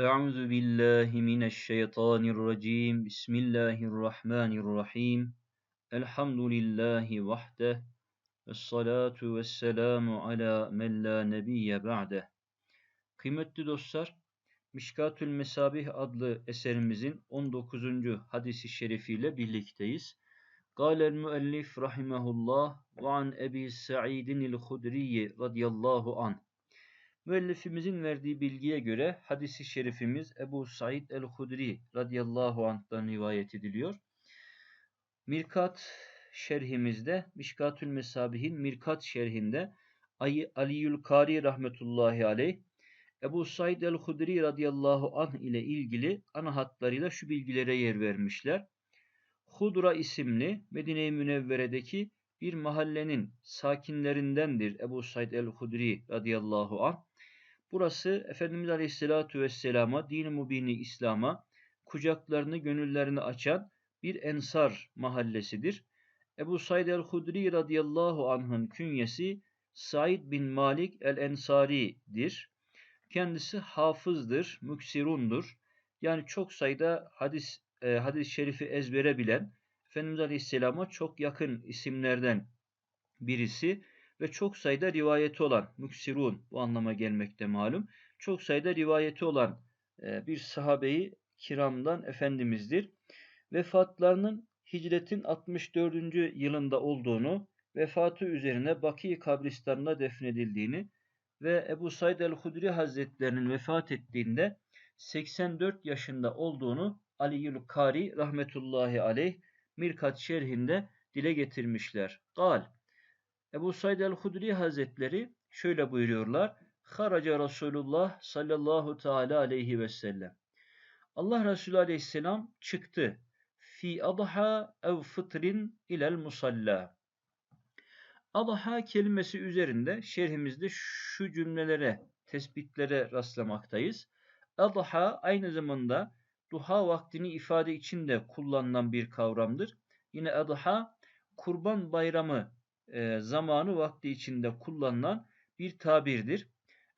Euzu billahi mineşşeytanirracim. Bismillahirrahmanirrahim. Elhamdülillahi vahde. Ves salatu ves selamu ala men la nebiyye ba'de. Kıymetli dostlar, Mişkatül Mesabih adlı eserimizin 19. hadisi şerifiyle birlikteyiz. Galel müellif rahimehullah ve an Ebi Sa'idin el-Hudri radıyallahu anh. Müellifimizin verdiği bilgiye göre hadisi şerifimiz Ebu Said el-Hudri radıyallahu anh'tan rivayet ediliyor. Mirkat şerhimizde, Mişkatül Mesabih'in Mirkat şerhinde Aliyül Kari rahmetullahi aleyh Ebu Said el-Hudri radıyallahu anh ile ilgili ana hatlarıyla şu bilgilere yer vermişler. Hudra isimli Medine-i Münevvere'deki bir mahallenin sakinlerindendir Ebu Said el-Hudri radıyallahu anh. Burası Efendimiz Aleyhisselatü Vesselam'a, din-i mubini İslam'a kucaklarını, gönüllerini açan bir ensar mahallesidir. Ebu Said el-Hudri radıyallahu anh'ın künyesi Said bin Malik el-Ensari'dir. Kendisi hafızdır, müksirundur. Yani çok sayıda hadis e, hadis-i şerifi ezbere bilen, Efendimiz Aleyhisselam'a çok yakın isimlerden birisi ve çok sayıda rivayeti olan, müksirun bu anlama gelmekte malum, çok sayıda rivayeti olan e, bir sahabeyi kiramdan Efendimiz'dir. Vefatlarının hicretin 64. yılında olduğunu, vefatı üzerine Baki kabristanına defnedildiğini ve Ebu Said el-Hudri Hazretlerinin vefat ettiğinde 84 yaşında olduğunu Aliül Kari rahmetullahi aleyh Mirkat şerhinde dile getirmişler. Gal Ebu Said el-Hudri Hazretleri şöyle buyuruyorlar. Haraca Resulullah sallallahu teala aleyhi ve sellem. Allah Resulü aleyhisselam çıktı. Fi adha ev fıtrin ilel musalla. Adha kelimesi üzerinde şerhimizde şu cümlelere, tespitlere rastlamaktayız. Adha aynı zamanda duha vaktini ifade için de kullanılan bir kavramdır. Yine adha kurban bayramı e, zamanı vakti içinde kullanılan bir tabirdir.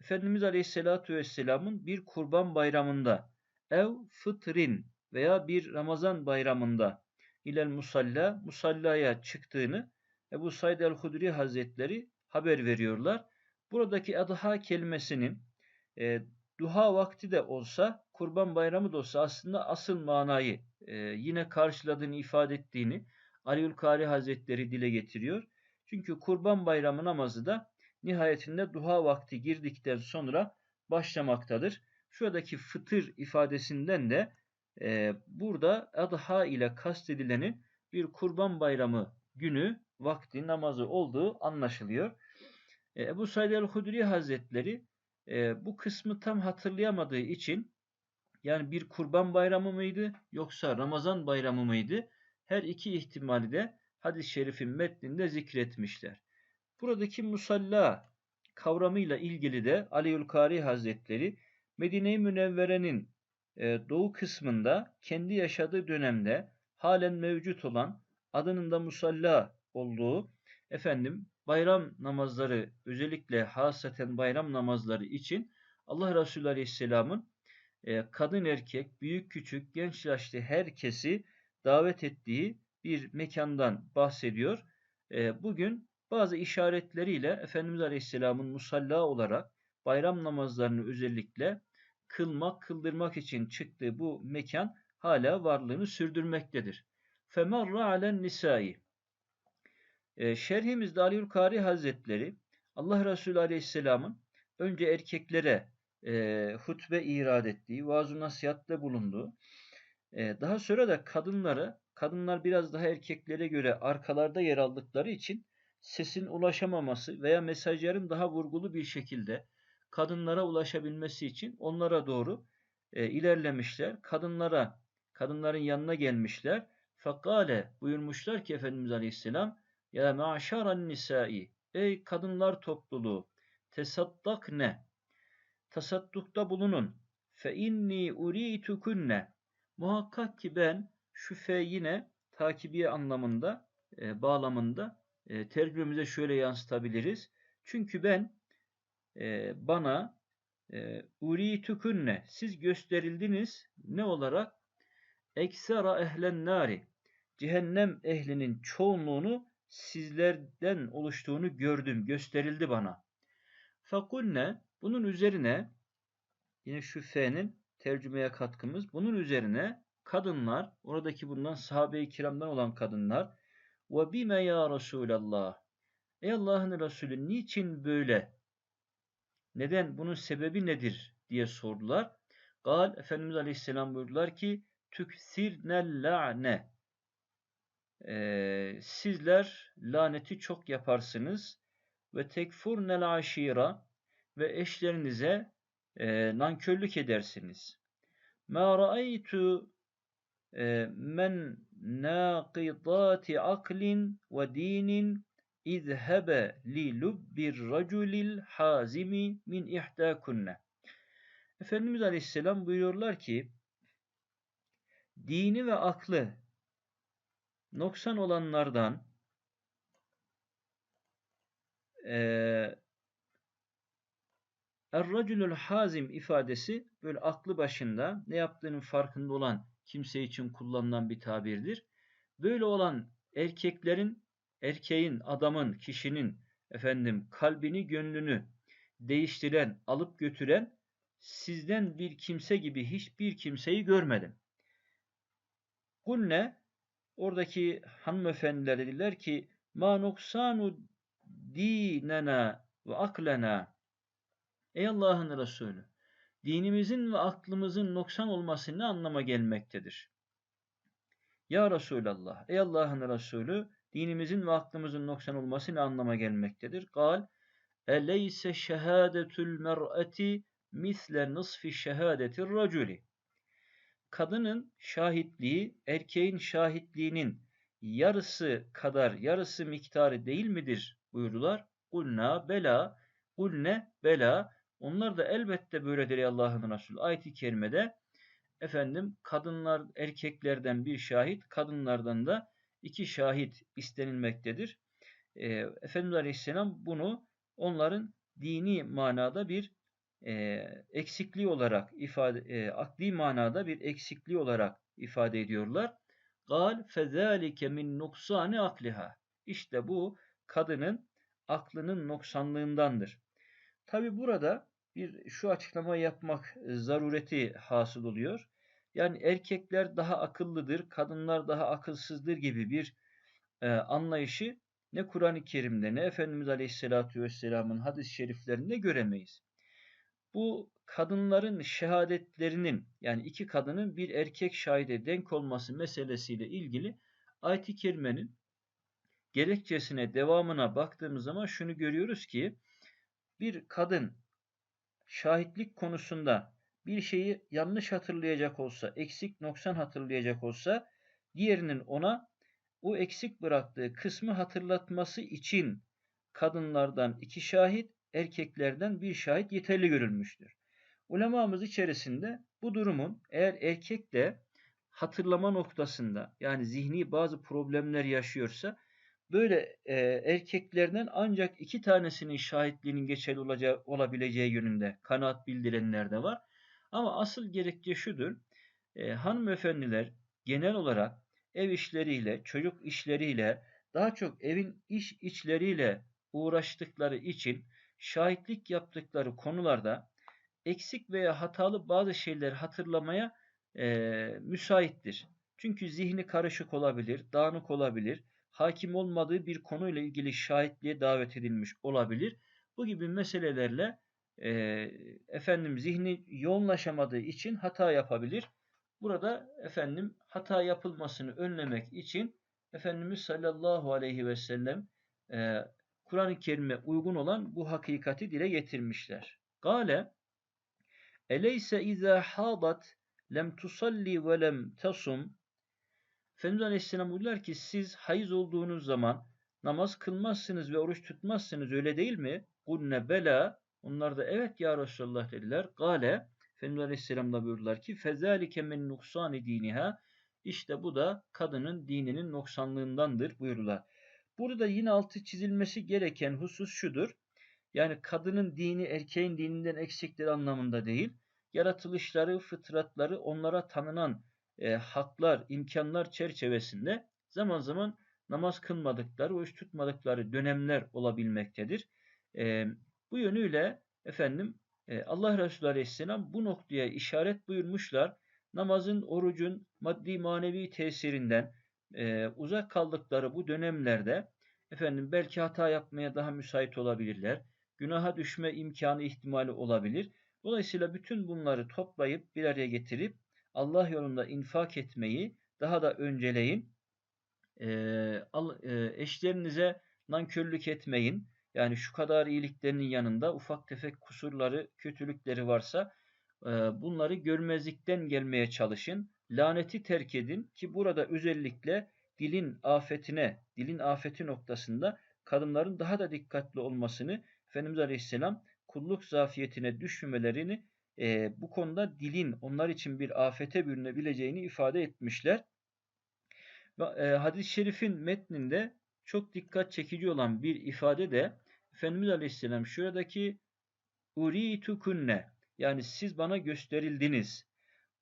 Efendimiz Aleyhisselatü Vesselam'ın bir kurban bayramında ev fıtrin veya bir Ramazan bayramında ilel musalla musallaya çıktığını Ebu Said el-Hudri Hazretleri haber veriyorlar. Buradaki adha kelimesinin e, duha vakti de olsa, kurban bayramı da olsa aslında asıl manayı e, yine karşıladığını ifade ettiğini Aliül Kari Hazretleri dile getiriyor. Çünkü kurban bayramı namazı da nihayetinde duha vakti girdikten sonra başlamaktadır. Şuradaki fıtır ifadesinden de e, burada adha ile kastedileni bir kurban bayramı günü vakti namazı olduğu anlaşılıyor. E, Ebu Said el-Hudri Hazretleri e, bu kısmı tam hatırlayamadığı için yani bir kurban bayramı mıydı yoksa Ramazan bayramı mıydı? Her iki ihtimali de hadis-i şerifin metninde zikretmişler. Buradaki musalla kavramıyla ilgili de Aliül Kari Hazretleri Medine-i Münevvere'nin e, doğu kısmında kendi yaşadığı dönemde halen mevcut olan adının da musalla olduğu efendim bayram namazları özellikle hasaten bayram namazları için Allah Resulü Aleyhisselam'ın e, kadın erkek, büyük küçük, genç yaşlı herkesi davet ettiği bir mekandan bahsediyor. E, bugün bazı işaretleriyle Efendimiz Aleyhisselam'ın musalla olarak bayram namazlarını özellikle kılmak, kıldırmak için çıktığı bu mekan hala varlığını sürdürmektedir. Femarra alen nisai e, şerhimizde Aliül Kari Hazretleri Allah Resulü Aleyhisselam'ın önce erkeklere e, hutbe irad ettiği, vaaz nasihatte bulunduğu, e, daha sonra da kadınlara, kadınlar biraz daha erkeklere göre arkalarda yer aldıkları için sesin ulaşamaması veya mesajların daha vurgulu bir şekilde kadınlara ulaşabilmesi için onlara doğru e, ilerlemişler. Kadınlara, kadınların yanına gelmişler. Fakale buyurmuşlar ki Efendimiz Aleyhisselam ya maşaran nisai ey kadınlar topluluğu tesaddak ne? Tasaddukta bulunun. Fe inni uritukunne muhakkak ki ben şu fe yine takibiye anlamında e, bağlamında e, tercümemize şöyle yansıtabiliriz. Çünkü ben e, bana e, Uritükunne siz gösterildiniz ne olarak? Eksera ehlen nari cehennem ehlinin çoğunluğunu sizlerden oluştuğunu gördüm, gösterildi bana. Fakulne bunun üzerine yine şu fe'nin tercümeye katkımız. Bunun üzerine kadınlar, oradaki bundan sahabe-i kiramdan olan kadınlar ve bime ya Resulallah Ey Allah'ın Resulü niçin böyle? Neden? Bunun sebebi nedir? diye sordular. Gal Efendimiz Aleyhisselam buyurdular ki tüksirnel la'ne ee, sizler laneti çok yaparsınız ve tekfurnel aşira ve eşlerinize e, nankörlük edersiniz. Ma ra'aytu men naqidati aklin ve dinin izhebe li lubbir raculil hazimi min ihdakunne. Efendimiz Aleyhisselam buyuruyorlar ki dini ve aklı noksan olanlardan eee Er-racülül hazim ifadesi böyle aklı başında ne yaptığının farkında olan kimse için kullanılan bir tabirdir. Böyle olan erkeklerin, erkeğin, adamın, kişinin efendim kalbini, gönlünü değiştiren, alıp götüren sizden bir kimse gibi hiçbir kimseyi görmedim. Kulne oradaki hanımefendiler dediler ki ma nuksanu dinena ve aklena Ey Allah'ın Resulü dinimizin ve aklımızın noksan olması ne anlama gelmektedir? Ya Resulallah, ey Allah'ın Resulü, dinimizin ve aklımızın noksan olması ne anlama gelmektedir? Kal, eleyse şehadetül mer'eti misle nısfi şehadetir raculi. Kadının şahitliği, erkeğin şahitliğinin yarısı kadar, yarısı miktarı değil midir buyurdular. Kulna bela, kulne bela. Onlar da elbette böyledir ey Allah'ın Resulü. Ayet-i kerimede efendim kadınlar erkeklerden bir şahit, kadınlardan da iki şahit istenilmektedir. E, Efendimiz Aleyhisselam bunu onların dini manada bir e, eksikliği olarak ifade, e, akli manada bir eksikliği olarak ifade ediyorlar. Gal fezalike min nuksani akliha. İşte bu kadının aklının noksanlığındandır. Tabi burada bir şu açıklama yapmak zarureti hasıl oluyor. Yani erkekler daha akıllıdır, kadınlar daha akılsızdır gibi bir e, anlayışı ne Kur'an-ı Kerim'de ne Efendimiz Aleyhisselatü Vesselam'ın hadis-i şeriflerinde göremeyiz. Bu kadınların şehadetlerinin yani iki kadının bir erkek şahide denk olması meselesiyle ilgili ayet-i kerimenin gerekçesine, devamına baktığımız zaman şunu görüyoruz ki bir kadın şahitlik konusunda bir şeyi yanlış hatırlayacak olsa, eksik noksan hatırlayacak olsa diğerinin ona o eksik bıraktığı kısmı hatırlatması için kadınlardan iki şahit, erkeklerden bir şahit yeterli görülmüştür. Ulemamız içerisinde bu durumun eğer erkek de hatırlama noktasında yani zihni bazı problemler yaşıyorsa böyle e, erkeklerden ancak iki tanesinin şahitliğinin geçerli olacağı, olabileceği yönünde kanaat bildirenler de var. Ama asıl gerekçe şudur. E, hanımefendiler genel olarak ev işleriyle, çocuk işleriyle, daha çok evin iş içleriyle uğraştıkları için şahitlik yaptıkları konularda eksik veya hatalı bazı şeyler hatırlamaya e, müsaittir. Çünkü zihni karışık olabilir, dağınık olabilir hakim olmadığı bir konuyla ilgili şahitliğe davet edilmiş olabilir. Bu gibi meselelerle e, efendim zihni yoğunlaşamadığı için hata yapabilir. Burada efendim hata yapılmasını önlemek için Efendimiz sallallahu aleyhi ve sellem e, Kur'an-ı Kerim'e uygun olan bu hakikati dile getirmişler. Gale Eleyse izâ hâdat lem tusalli ve lem tasum Efendimiz Aleyhisselam buyuruyorlar ki siz hayız olduğunuz zaman namaz kılmazsınız ve oruç tutmazsınız öyle değil mi? Kulne bela onlar da evet ya Resulallah dediler. Gale Efendimiz Aleyhisselam da buyurdular ki fezalike min nuksani diniha işte bu da kadının dininin noksanlığındandır buyurdular. Burada yine altı çizilmesi gereken husus şudur. Yani kadının dini erkeğin dininden eksikleri anlamında değil. Yaratılışları, fıtratları onlara tanınan e, haklar, imkanlar çerçevesinde zaman zaman namaz kılmadıkları, oruç tutmadıkları dönemler olabilmektedir. E, bu yönüyle efendim e, Allah Resulü Aleyhisselam bu noktaya işaret buyurmuşlar. Namazın, orucun maddi manevi tesirinden e, uzak kaldıkları bu dönemlerde efendim belki hata yapmaya daha müsait olabilirler. Günaha düşme imkanı ihtimali olabilir. Dolayısıyla bütün bunları toplayıp bir araya getirip Allah yolunda infak etmeyi daha da önceleyin. E, e, eşlerinize nankörlük etmeyin. Yani şu kadar iyiliklerinin yanında ufak tefek kusurları, kötülükleri varsa e, bunları görmezlikten gelmeye çalışın. Laneti terk edin ki burada özellikle dilin afetine, dilin afeti noktasında kadınların daha da dikkatli olmasını Efendimiz Aleyhisselam kulluk zafiyetine düşmemelerini e, bu konuda dilin onlar için bir afete bürünebileceğini ifade etmişler. E, hadis-i şerifin metninde çok dikkat çekici olan bir ifade de Efendimiz Aleyhisselam şuradaki uritukunne yani siz bana gösterildiniz.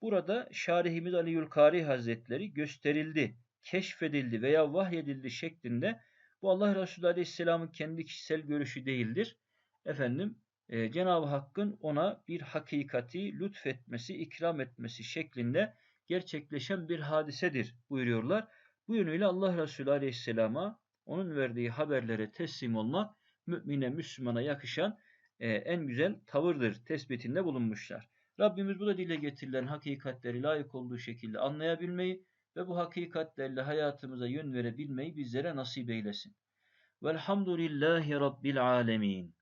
Burada Şarihimiz Ali Yulkari Hazretleri gösterildi, keşfedildi veya vahyedildi şeklinde bu Allah Resulü Aleyhisselam'ın kendi kişisel görüşü değildir. Efendim e, Cenab-ı Hakk'ın ona bir hakikati lütfetmesi, ikram etmesi şeklinde gerçekleşen bir hadisedir buyuruyorlar. Bu yönüyle Allah Resulü Aleyhisselam'a onun verdiği haberlere teslim olmak mümine, Müslümana yakışan e, en güzel tavırdır tespitinde bulunmuşlar. Rabbimiz bu da dile getirilen hakikatleri layık olduğu şekilde anlayabilmeyi ve bu hakikatlerle hayatımıza yön verebilmeyi bizlere nasip eylesin. Velhamdülillahi Rabbil alemin.